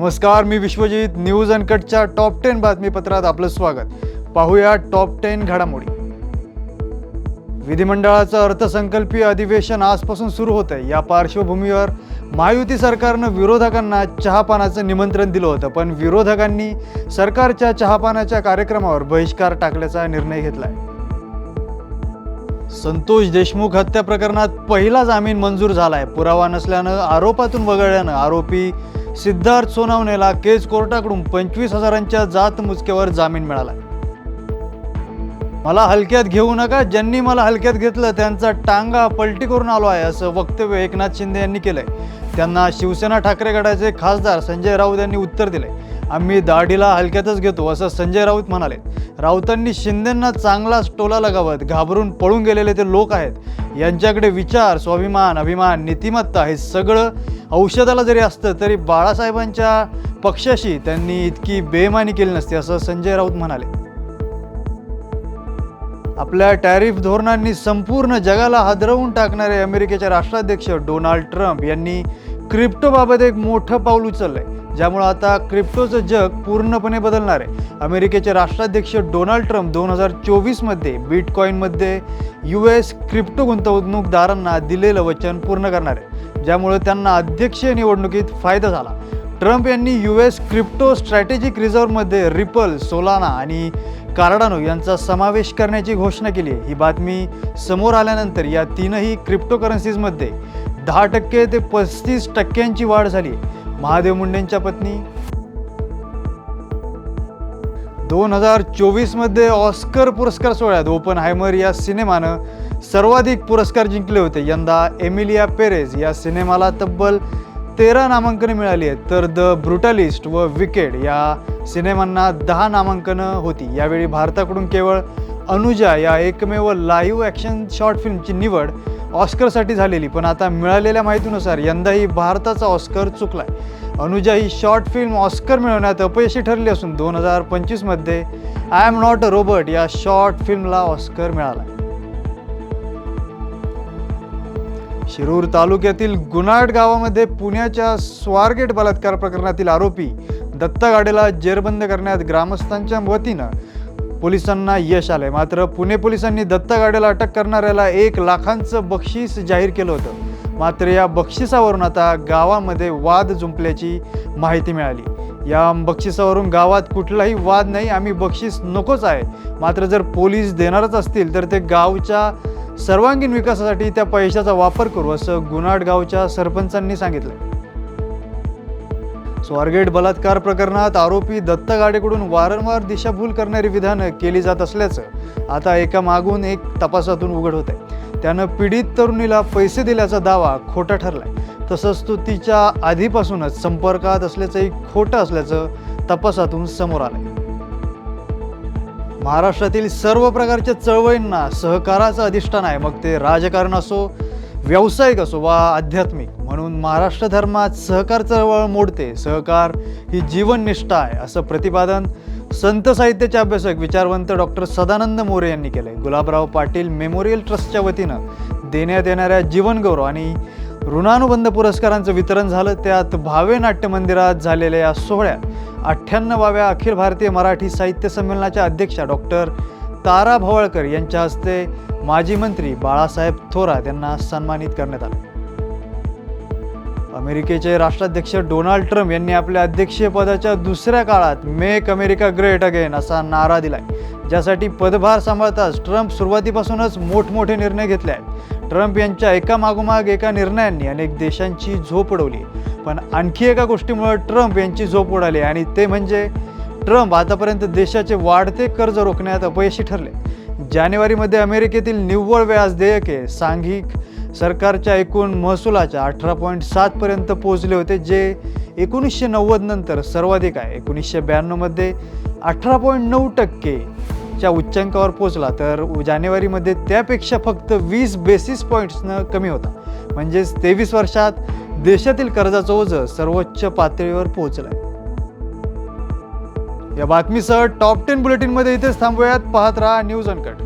नमस्कार मी विश्वजित. न्यूज अनकटच्या टॉप टेन बातमीपत्रात आपलं स्वागत. पाहूया टॉप टेन घडामोडी. विधिमंडळाचं अर्थसंकल्पीय अधिवेशन आजपासून सुरू होत आहे या पार्श्वभूमीवर महायुती सरकारनं विरोधकांना चहापानाचं निमंत्रण दिलं होतं पण विरोधकांनी सरकारच्या चहापानाच्या कार्यक्रमावर बहिष्कार टाकल्याचा निर्णय घेतलाय. संतोष देशमुख हत्या प्रकरणात पहिला जामीन मंजूर झालाय. पुरावा नसल्यानं आरोपातून वगळल्यानं आरोपी सिद्धार्थ सोनावणेला केज कोर्टाकडून पंचवीस हजारांच्या जात मुचकेवर जामीन मिळाला. मला हलक्यात घेऊ नका ज्यांनी मला हलक्यात घेतलं त्यांचा टांगा पलटी करून आलो आहे असं वक्तव्य एकनाथ शिंदे यांनी केलंय. त्यांना शिवसेना ठाकरे गटाचे खासदार संजय राऊत यांनी उत्तर दिलंय. आम्ही दाढीला हलक्यातच घेतो असं संजय राऊत म्हणाले. राऊतांनी शिंदेंना चांगलाच टोला लगावत घाबरून पळून गेलेले ते लोक आहेत. यांच्याकडे विचार स्वाभिमान अभिमान नीतिमत्ता हे सगळं औषधाला जरी असतं तरी बाळासाहेबांच्या पक्षाशी त्यांनी इतकी बेमानी केली नसती असं संजय राऊत म्हणाले. आपल्या टॅरिफ धोरणांनी संपूर्ण जगाला हादरवून टाकणारे अमेरिकेचे राष्ट्राध्यक्ष डोनाल्ड ट्रम्प यांनी क्रिप्टोबाबत एक मोठं पाऊल उचललंय ज्यामुळं आता क्रिप्टोचं जग पूर्णपणे बदलणार आहे. अमेरिकेचे राष्ट्राध्यक्ष डोनाल्ड ट्रम्प दोन हजार चोवीसमध्ये बिटकॉईनमध्ये यू एस क्रिप्टो गुंतवणूकदारांना दिलेलं वचन पूर्ण करणार आहे. ज्यामुळे त्यांना अध्यक्षीय निवडणुकीत फायदा झाला. ट्रम्प यांनी यू एस क्रिप्टो स्ट्रॅटेजिक रिझर्व्हमध्ये रिपल सोलाना आणि कार्डानो यांचा समावेश करण्याची घोषणा केली आहे. ही बातमी समोर आल्यानंतर या तीनही क्रिप्टोकरन्सीजमध्ये दहा टक्के ते पस्तीस टक्क्यांची वाढ झाली महादेव मुंडेंच्या पत्नी. दोन हजार चोवीसमध्ये ऑस्कर पुरस्कार सोहळ्यात ओपन हायमर या सिनेमानं सर्वाधिक पुरस्कार जिंकले होते. यंदा एमिलिया पेरेज या सिनेमाला तब्बल तेरा नामांकनं मिळाली आहेत. तर द ब्रुटलिस्ट व विकेड या सिनेमांना दहा नामांकनं होती. यावेळी भारताकडून केवळ अनुजा या एकमेव लाईव्ह ॲक्शन शॉर्ट फिल्मची निवड ऑस्करसाठी झालेली. पण आता मिळालेल्या माहितीनुसार यंदाही भारताचा ऑस्कर चुकलाय. अनुजा ही शॉर्ट फिल्म ऑस्कर मिळवण्यात अपयशी ठरली असून दोन हजार पंचवीसमध्ये I am not a robot या शॉर्ट फिल्मला ऑस्कर मिळाला शिरूर तालुक्यातील गुनाड गावामध्ये पुण्याच्या स्वारगेट बलात्कार प्रकरणातील आरोपी दत्ता गाडेला जेरबंद करण्यात ग्रामस्थांच्या वतीनं पोलिसांना यश आले मात्र पुणे पोलिसांनी दत्ता गाडेला अटक करणाऱ्याला एक लाखांचं बक्षीस जाहीर केलं होतं. मात्र या बक्षिसावरून आता गावामध्ये वाद जुंपल्याची माहिती मिळाली. या बक्षिसावरून गावात कुठलाही वाद नाही आम्ही बक्षीस नकोच आहे. मात्र जर पोलीस देणारच असतील तर ते गावच्या सर्वांगीण विकासासाठी त्या पैशाचा वापर करू असं गुन्हाड गावच्या सरपंचांनी सांगितलं. स्वारगेट बलात्कार प्रकरणात आरोपी दत्त गाडेकडून वारंवार दिशाभूल करणारी विधानं केली जात असल्याचं आता एका मागून एक तपासातून उघड होत आहे त्यानं पीडित तरुणीला पैसे दिल्याचा दावा खोटा ठरलाय. तसंच तो तिच्या आधीपासूनच संपर्कात असल्याचंही खोटं असल्याचं तपासातून समोर आलंय. महाराष्ट्रातील सर्व प्रकारच्या चळवळींना सहकाराचं अधिष्ठान आहे. मग ते राजकारण असो व्यावसायिक असो वा आध्यात्मिक म्हणून महाराष्ट्र धर्मात सहकार चळवळ मोडते. सहकार ही जीवननिष्ठा आहे असं प्रतिपादन संत साहित्याचे अभ्यासक विचारवंत डॉक्टर सदानंद मोरे यांनी केलं आहे गुलाबराव पाटील मेमोरियल ट्रस्टच्या वतीनं देण्यात येणाऱ्या जीवनगौरव आणि ऋणानुबंध पुरस्कारांचं वितरण झालं. त्यात भावे नाट्य मंदिरात झालेल्या या सोहळ्यात अठ्ठ्याण्णवाव्या अखिल भारतीय मराठी साहित्य संमेलनाच्या अध्यक्षा डॉक्टर तारा भवळकर यांच्या हस्ते माजी मंत्री बाळासाहेब थोरात यांना सन्मानित करण्यात आले. अमेरिकेचे राष्ट्राध्यक्ष डोनाल्ड ट्रम्प यांनी आपल्या अध्यक्षपदाच्या दुसऱ्या काळात मेक अमेरिका ग्रेट अगेन असा नारा दिलाय. ज्यासाठी पदभार सांभाळताच ट्रम्प सुरुवातीपासूनच मोठमोठे निर्णय घेतले आहेत. ट्रम्प यांच्या एकामागोमाग एका निर्णयांनी अनेक देशांची झोप उडवली. पण आणखी एका गोष्टीमुळे ट्रम्प यांची झोप उडाली आणि ते म्हणजे ट्रम्प आतापर्यंत देशाचे वाढते कर्ज रोखण्यात अपयशी ठरले. जानेवारीमध्ये अमेरिकेतील निव्वळ व्याज देयके सांघिक सरकारच्या एकूण महसुलाच्या अठरा पॉईंट सातपर्यंत पोहोचले होते जे एकोणीसशे नव्वद नंतर सर्वाधिक आहे. एकोणीसशे ब्याण्णवमध्ये अठरा पॉईंट नऊ टक्केच्या उच्चांकावर पोहोचला तर जानेवारीमध्ये त्यापेक्षा फक्त वीस बेसिस पॉईंट्सनं कमी होता. म्हणजेच तेवीस वर्षात देशातील कर्जाचं ओझं सर्वोच्च पातळीवर पोहोचलंय. आहे या बातमीसह टॉप टेन बुलेटिनमध्ये इथेच थांबूयात. पाहत राहा न्यूज अनकट